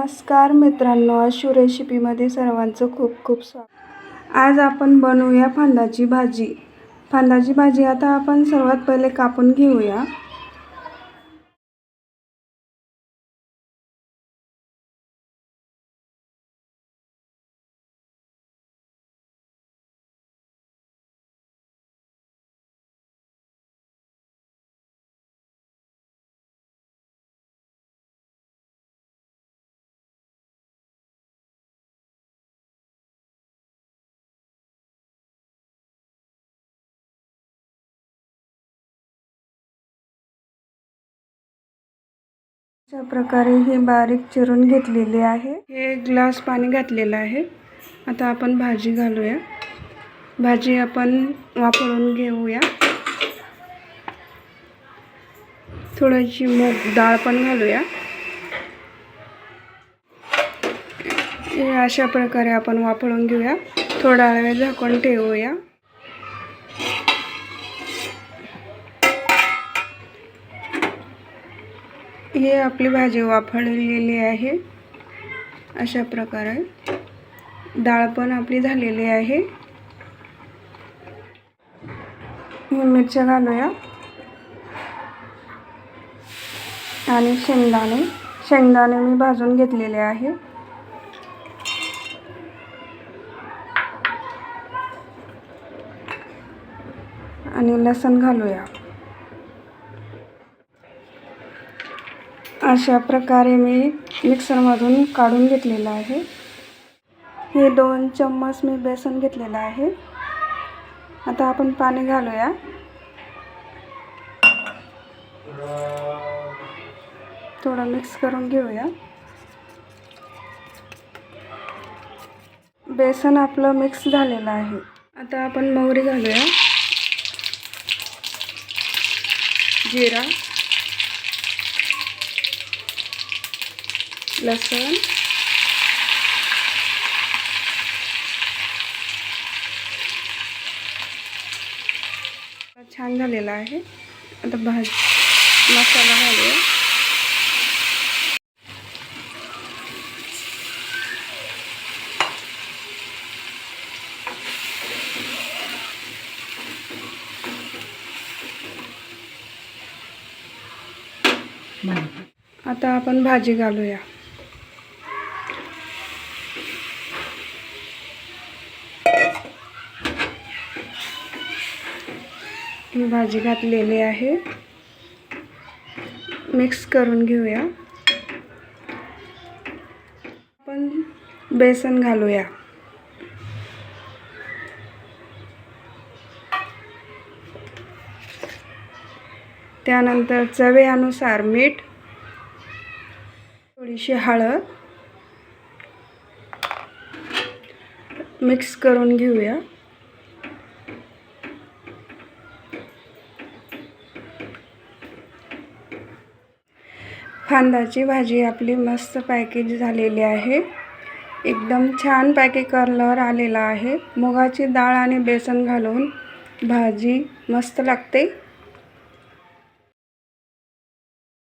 नमस्कार मित्रांनो आशू रेसिपीमध्ये सर्वांचं खूप खूप स्वागत. आज आपण बनवूया फांदाची भाजी. फांदाची भाजी आता आपण सर्वात पहिले कापून घेऊया. अशा प्रकारे हे बारीक चिरून घेतलेले आहे. हे एक ग्लास पाणी घातलेलं आहे. आता आपण भाजी घालूया. भाजी आपण वापरून घेऊया. थोडीशी मूग डाळ पण घालूया. हे अशा प्रकारे आपण वापरून घेऊया. थोडा वेळ झाकून ठेवूया. हे आपली भाजी वाफळलेली आहे. अशा प्रकारे डाळ पण आपली झालेली आहे. ही मिरच्या घालूया. आणि शेंगदाणे. शेंगदाणे मी भाजून घेतलेले आहे. आणि लसण घालूया. अशा प्रकारे मी मिक्सरमधून काढून घेतलेलं आहे. हे दोन चम्मच मी बेसन घेतलेलं आहे. आता आपण पाणी घालूया. थोडं मिक्स करून घेऊया. बेसन आपलं मिक्स झालेलं आहे. आता आपण मोहरी घालूया. जिरा. लसूण. छान झालेला आहे. आता भाज मसाला घालूया. आता आपण भाजी घालूया. मी भाजी घातलेली आहे. मिक्स करून घेऊया. आपण बेसन घालूया. त्यानंतर चवेनुसार मीठ थोडीशी हळद मिक्स करून घेऊया. फांदाची भाजी आपली मस्त पॅकेज झालेली आहे. एकदम छान पॅके कलर आलेला आहे. मुगाची डाळ आणि बेसन घालून भाजी मस्त लागते.